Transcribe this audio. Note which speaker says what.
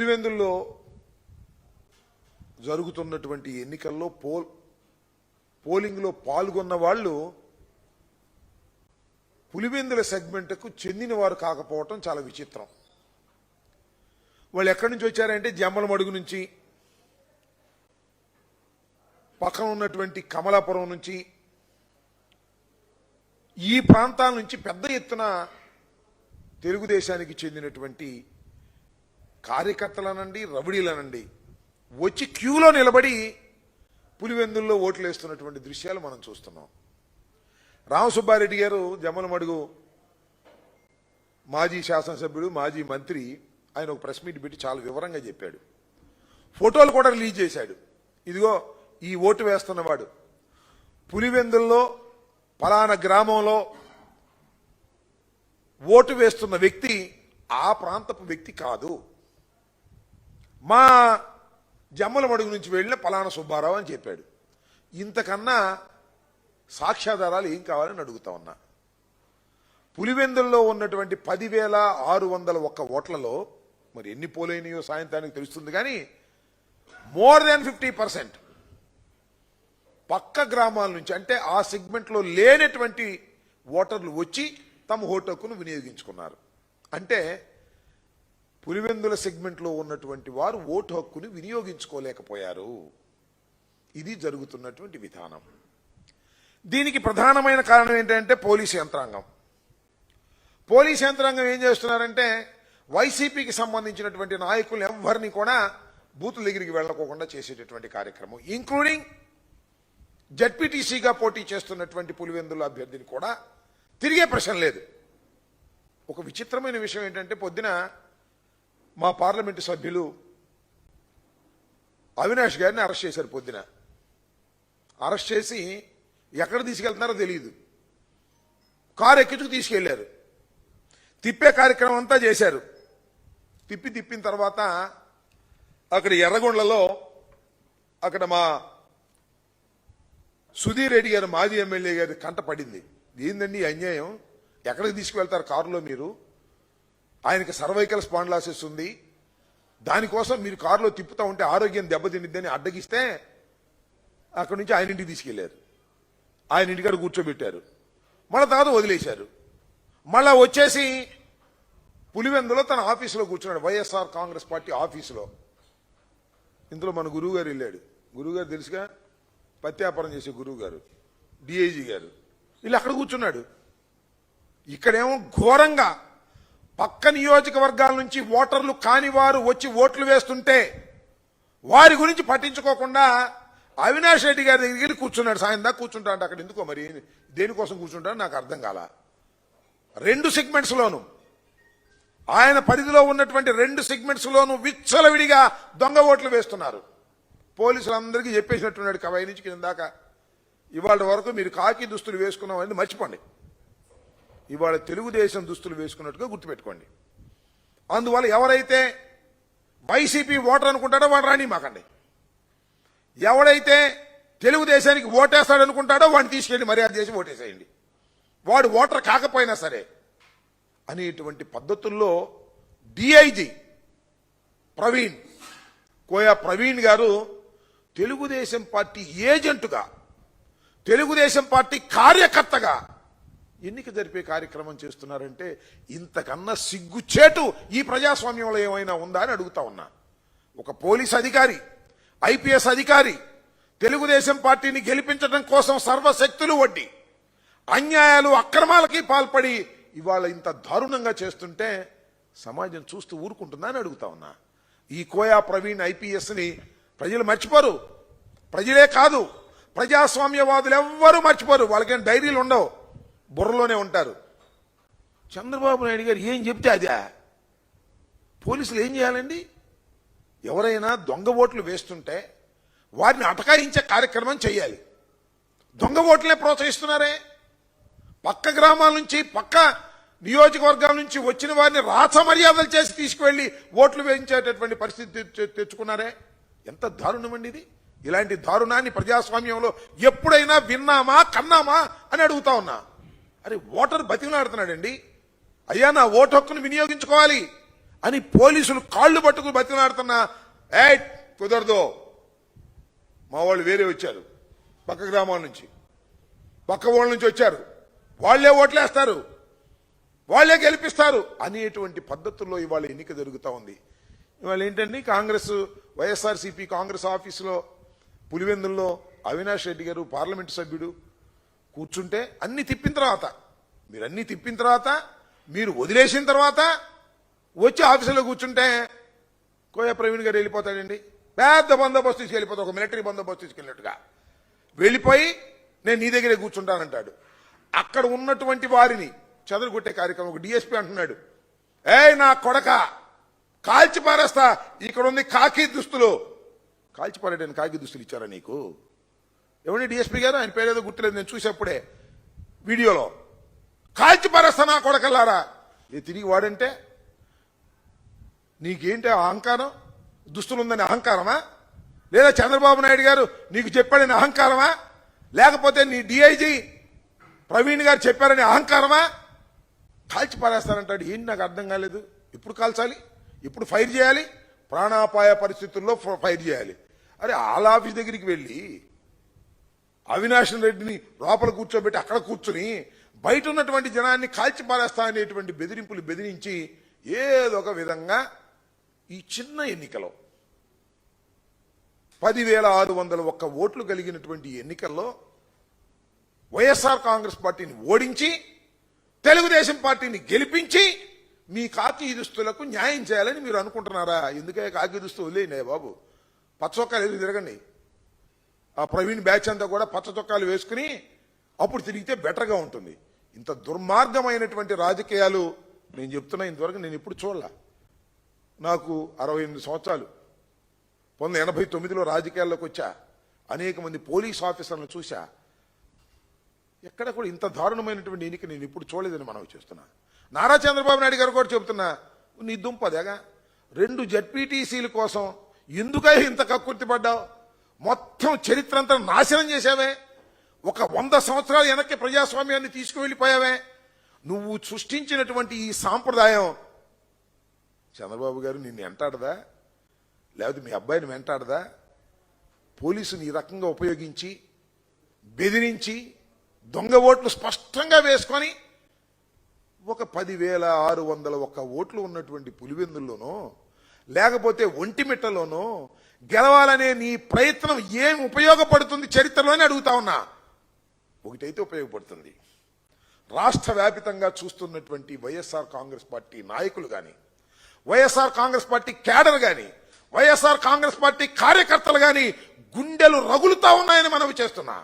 Speaker 1: పులివెందుల్లో జరుగుతున్నటువంటి ఎన్నికల్లో పోల్ పోలింగ్లో పాల్గొన్న వాళ్ళు పులివెందుల సెగ్మెంట్కు చెందిన వారు కాకపోవటం చాలా విచిత్రం. వాళ్ళు ఎక్కడి నుంచి వచ్చారంటే జమ్మల మడుగు నుంచి పక్కన ఉన్నటువంటి కమలాపురం నుంచి ఈ ప్రాంతాల నుంచి పెద్ద ఎత్తున తెలుగుదేశానికి చెందినటువంటి కార్యకర్తలనండి రవిడీలనండి వచ్చి క్యూలో నిలబడి పులివెందుల్లో ఓట్లు వేస్తున్నటువంటి దృశ్యాలు మనం చూస్తున్నాం. రామసుబ్బారెడ్డి గారు జమ్మలమడుగు మాజీ శాసనసభ్యుడు మాజీ మంత్రి ఆయన ఒక ప్రెస్ మీట్ పెట్టి చాలా వివరంగా చెప్పాడు. ఫోటోలు కూడా రిలీజ్ చేశాడు. ఇదిగో ఈ ఓటు వేస్తున్నవాడు. పులివెందుల్లో పలానా గ్రామంలో ఓటు వేస్తున్న వ్యక్తి ఆ ప్రాంతపు వ్యక్తి కాదు. మా జమ్మల మడుగు నుంచి వెళ్ళిన పలానా సుబ్బారావు అని చెప్పాడు. ఇంతకన్నా సాక్ష్యాధారాలు ఏం కావాలని అడుగుతా ఉన్నా. పులివెందుల్లో ఉన్నటువంటి పదివేల ఆరు వందల ఒక్క ఓట్లలో మరి ఎన్ని పోలైనయో సాయంత్రానికి తెలుస్తుంది కానీ మోర్ దాన్ ఫిఫ్టీ పర్సెంట్ పక్క గ్రామాల నుంచి అంటే ఆ సెగ్మెంట్లో లేనటువంటి ఓటర్లు వచ్చి తమ ఓటు హక్కును వినియోగించుకున్నారు. అంటే పులివెందుల సెగ్మెంట్లో ఉన్నటువంటి వారు ఓటు హక్కుని వినియోగించుకోలేకపోయారు. ఇది జరుగుతున్నటువంటి విధానం. దీనికి ప్రధానమైన కారణం ఏంటంటే పోలీసు యంత్రాంగం. పోలీస్ యంత్రాంగం ఏం చేస్తున్నారంటే వైసీపీకి సంబంధించినటువంటి నాయకులు ఎవరిని కూడా బూతుల దగ్గరికి వెళ్ళకోకుండా చేసేటటువంటి కార్యక్రమం. ఇంక్లూడింగ్ జడ్పీటీసీగా పోటీ చేస్తున్నటువంటి పులివెందుల అభ్యర్థిని కూడా తిరిగే ప్రశ్న లేదు. ఒక విచిత్రమైన విషయం ఏంటంటే పొద్దున మా పార్లమెంటు సభ్యులు అవినాష్ గారిని అరెస్ట్ చేశారు పొద్దున. అరెస్ట్ చేసి ఎక్కడ తీసుకెళ్తున్నారో తెలియదు కారు ఎక్కించుకు తీసుకెళ్ళారు. తిప్పే కార్యక్రమం అంతా చేశారు. తిప్పి తిప్పిన తర్వాత అక్కడ ఎర్రగొండలో అక్కడ మా సుధీర్ రెడ్డి గారు మాజీ ఎమ్మెల్యే గారి కంట పడింది. ఏందండి అన్యాయం? ఎక్కడికి తీసుకువెళ్తారు కారులో మీరు? ఆయనకి సర్వైకల్ స్పాండ్లాసిస్ ఉంది. దానికోసం మీరు కారులో తిప్పుతా ఉంటే ఆరోగ్యం దెబ్బతినిద్దని అడ్డగిస్తే అక్కడి నుంచి ఆయన ఇంటికి తీసుకెళ్ళారు. ఆయన ఇంటికాడ కూర్చోబెట్టారు. మళ్ళా తర్వాత వదిలేశారు. మళ్ళా వచ్చేసి పులివెందులో తన ఆఫీసులో కూర్చున్నాడు. వైఎస్ఆర్ కాంగ్రెస్ పార్టీ ఆఫీసులో. ఇందులో మన గురువు గారు వెళ్ళాడు. గురువు గారు తెలుసుగా? పత్తి చేసే గురువు గారు డిఐజీ గారు. వీళ్ళు అక్కడ కూర్చున్నాడు. ఇక్కడేమో ఘోరంగా పక్క నియోజకవర్గాల నుంచి ఓటర్లు కాని వారు వచ్చి ఓట్లు వేస్తుంటే వారి గురించి పట్టించుకోకుండా అవినాష్ రెడ్డి గారి దగ్గరికి వెళ్ళి కూర్చున్నాడు. సాయం దాకా కూర్చుంటాడు అక్కడ ఎందుకో మరి? దేనికోసం కూర్చుంటాడు నాకు అర్థం కాల. రెండు సెగ్మెంట్స్లోను ఆయన పరిధిలో ఉన్నటువంటి రెండు సెగ్మెంట్స్లోను విచ్చలవిడిగా దొంగ ఓట్లు వేస్తున్నారు. పోలీసులందరికీ చెప్పేసినట్టున్నాడు. కవై నుంచి కింద దాకా. ఇవాళ వరకు మీరు కాకి దుస్తులు వేసుకున్నామని మర్చిపోండి. ఇవాళ తెలుగుదేశం దుస్తులు వేసుకున్నట్టుగా గుర్తుపెట్టుకోండి. అందువల్ల ఎవరైతే వైసీపీ ఓటర్ అనుకుంటాడో వాడు రాని మాకండి. ఎవడైతే తెలుగుదేశానికి ఓటేస్తాడు అనుకుంటాడో వాడిని తీసుకెళ్ళి మర్యాద చేసి ఓటేసేయండి. వాడు ఓటర్ కాకపోయినా సరే అనేటువంటి పద్ధతుల్లో డిఐజీ ప్రవీణ్ కోయా ప్రవీణ్ గారు తెలుగుదేశం పార్టీ ఏజెంటుగా తెలుగుదేశం పార్టీ కార్యకర్తగా ఎన్నిక జరిపే కార్యక్రమం చేస్తున్నారంటే ఇంతకన్నా సిగ్గుచేటు ఈ ప్రజాస్వామ్యంలో ఏమైనా ఉందా అని అడుగుతా ఉన్నా. ఒక పోలీస్ అధికారి ఐపీఎస్ అధికారి తెలుగుదేశం పార్టీని గెలిపించడం కోసం సర్వశక్తులు వడ్డి అన్యాయాలు అక్రమాలకి పాల్పడి ఇవాళ ఇంత దారుణంగా చేస్తుంటే సమాజం చూస్తూ ఊరుకుంటుందా అని అడుగుతా ఉన్నా. ఈ కోయా ప్రవీణ్ ఐపీఎస్ని ప్రజలు మర్చిపోరు. ప్రజలే కాదు ప్రజాస్వామ్యవాదులు ఎవ్వరూ మర్చిపోరు. వాళ్ళకేం డైరీలు ఉండవు బుర్రలోనే ఉంటారు. చంద్రబాబు నాయుడు గారు ఏం చెప్తే అదే? పోలీసులు ఏం చేయాలండి? ఎవరైనా దొంగ ఓట్లు వేస్తుంటే వారిని అటకాయించే కార్యక్రమం చేయాలి. దొంగ ఓట్లనే ప్రోత్సహిస్తున్నారే? పక్క గ్రామాల నుంచి పక్క నియోజకవర్గాల నుంచి వచ్చిన వారిని రాచ మర్యాదలు చేసి తీసుకువెళ్ళి ఓట్లు వేయించేటటువంటి పరిస్థితి తెచ్చుకున్నారే? ఎంత దారుణం అండి ఇది? ఇలాంటి దారుణాన్ని ప్రజాస్వామ్యంలో ఎప్పుడైనా విన్నామా కన్నామా అని అడుగుతా ఉన్నా. అరే ఓటర్ బతికినాడుతున్నాడండి అయ్యా నా ఓటు హక్కును వినియోగించుకోవాలి అని పోలీసులు కాళ్ళు పట్టుకుని బతికినాడుతున్నా ఏ కుదరదు. మా వాళ్ళు వేరే వచ్చారు పక్క గ్రామాల నుంచి. పక్క ఊళ్ళ నుంచి వచ్చారు. వాళ్ళే ఓట్లేస్తారు. వాళ్ళే గెలిపిస్తారు అనేటువంటి పద్ధతుల్లో ఇవాళ ఎన్నిక జరుగుతూ ఉంది. ఇవాళ ఏంటండి కాంగ్రెస్ వైఎస్ఆర్సీపీ కాంగ్రెస్ ఆఫీసులో పులివెందుల్లో అవినాష్ రెడ్డి గారు పార్లమెంటు సభ్యుడు కూర్చుంటే అన్ని తిప్పిన తర్వాత మీరు అన్ని తిప్పిన తర్వాత మీరు వదిలేసిన తర్వాత వచ్చి ఆఫీసులో కూర్చుంటే కోయ ప్రవీణ్ గారు వెళ్ళిపోతాడండి. పెద్ద బందోబస్తు తీసుకెళ్ళిపోతా ఒక మిలిటరీ బందోబస్తు తీసుకెళ్ళినట్టుగా. వెళ్ళిపోయి నేను నీ దగ్గరే కూర్చుంటానంటాడు. అక్కడ ఉన్నటువంటి వారిని చెదరగొట్టే కార్యక్రమం ఒక డిఎస్పీ అంటున్నాడు. ఏ నా కొడక కాల్చి పారేస్తా ఇక్కడ ఉంది కాకి దుస్తులు. కాల్చి పారేయడానికి కాకి దుస్తులు ఇచ్చారా నీకు? ఎవరి డిఎస్పీ గారు? ఆయన పేరేదో గుర్తులేదు నేను చూసేప్పుడే వీడియోలో. కాల్చి పారేస్తా కొడకల్లారా? ఇది తిరిగి వాడంటే నీకేంటి అహంకారం? దుస్తులుందని అహంకారమా? లేదా చంద్రబాబు నాయుడు గారు నీకు చెప్పాడని అహంకారమా? లేకపోతే నీ డిఐజీ ప్రవీణ్ గారు చెప్పారని అహంకారమా? కాల్చి పారేస్తానంటాడు ఏంటి నాకు అర్థం కాలేదు. ఇప్పుడు కాల్చాలి? ఇప్పుడు ఫైర్ చేయాలి? ప్రాణాపాయ పరిస్థితుల్లో ఫైర్ చేయాలి. అరే ఆల్ ఆఫీస్ దగ్గరికి వెళ్ళి అవినాష్ రెడ్డిని లోపల కూర్చోబెట్టి అక్కడ కూర్చుని బయట ఉన్నటువంటి జనాన్ని కాల్చి పారేస్తా అనేటువంటి బెదిరింపులు బెదిరించి ఏదో ఒక విధంగా ఈ చిన్న ఎన్నికలో పదివేల ఆరు వందల ఒక్క ఓట్లు కలిగినటువంటి ఎన్నికల్లో వైఎస్ఆర్ కాంగ్రెస్ పార్టీని ఓడించి తెలుగుదేశం పార్టీని గెలిపించి మీ కాకి దుస్తులకు న్యాయం చేయాలని మీరు అనుకుంటున్నారా? ఎందుకే కాకి దుస్తువులేనే బాబు. పచ్చ ఎదురు తిరగండి. ఆ ప్రవీణ్ బ్యాచ్ అంతా కూడా పచ్చ చొక్కాలు వేసుకుని అప్పుడు తిరిగితే బెటర్గా ఉంటుంది. ఇంత దుర్మార్గమైనటువంటి రాజకీయాలు నేను చెప్తున్నా ఇంతవరకు నేను ఇప్పుడు చూడలా. నాకు అరవై ఎనిమిది సంవత్సరాలు. పంతొమ్మిది ఎనభై తొమ్మిదిలో రాజకీయాల్లోకి వచ్చా. అనేక మంది పోలీస్ ఆఫీసర్లను చూశా. ఎక్కడ కూడా ఇంత దారుణమైనటువంటి ఎన్నిక నేను ఇప్పుడు చూడలేదని మనం చేస్తున్నా. నారా చంద్రబాబు నాయుడు గారు కూడా చెబుతున్నా నీ దుంపదేగా? రెండు జడ్పీటీసీల కోసం ఎందుకై ఇంత కక్కుర్తి పడ్డావు? మొత్తం చరిత్ర అంతా నాశనం చేశావే. ఒక వంద సంవత్సరాలు వెనక్కి ప్రజాస్వామ్యాన్ని తీసుకువెళ్ళిపోయావే. నువ్వు సృష్టించినటువంటి ఈ సాంప్రదాయం. చంద్రబాబు గారు నిన్ను వెంటాడదా? లేకపోతే మీ అబ్బాయిని వెంటాడదా? పోలీసుని ఈ రకంగా ఉపయోగించి బెదిరించి దొంగ ఓట్లు స్పష్టంగా వేసుకొని ఒక పదివేల ఆరు వందల ఒక్క ఓట్లు ఉన్నటువంటి పులివెందుల్లోనో లేకపోతే ఒంటిమిట్టలోనో గెలవాలనే నీ ప్రయత్నం ఏం ఉపయోగపడుతుంది చరిత్రలోనే అడుగుతా ఉన్నా. ఒకటైతే ఉపయోగపడుతుంది. రాష్ట్ర వ్యాపితంగా చూస్తున్నటువంటి వైఎస్ఆర్ కాంగ్రెస్ పార్టీ నాయకులు కానీ వైఎస్ఆర్ కాంగ్రెస్ పార్టీ క్యాడర్ కానీ వైఎస్ఆర్ కాంగ్రెస్ పార్టీ కార్యకర్తలు కానీ గుండెలు రగులుతా ఉన్నాయని మనవి చేస్తున్నా.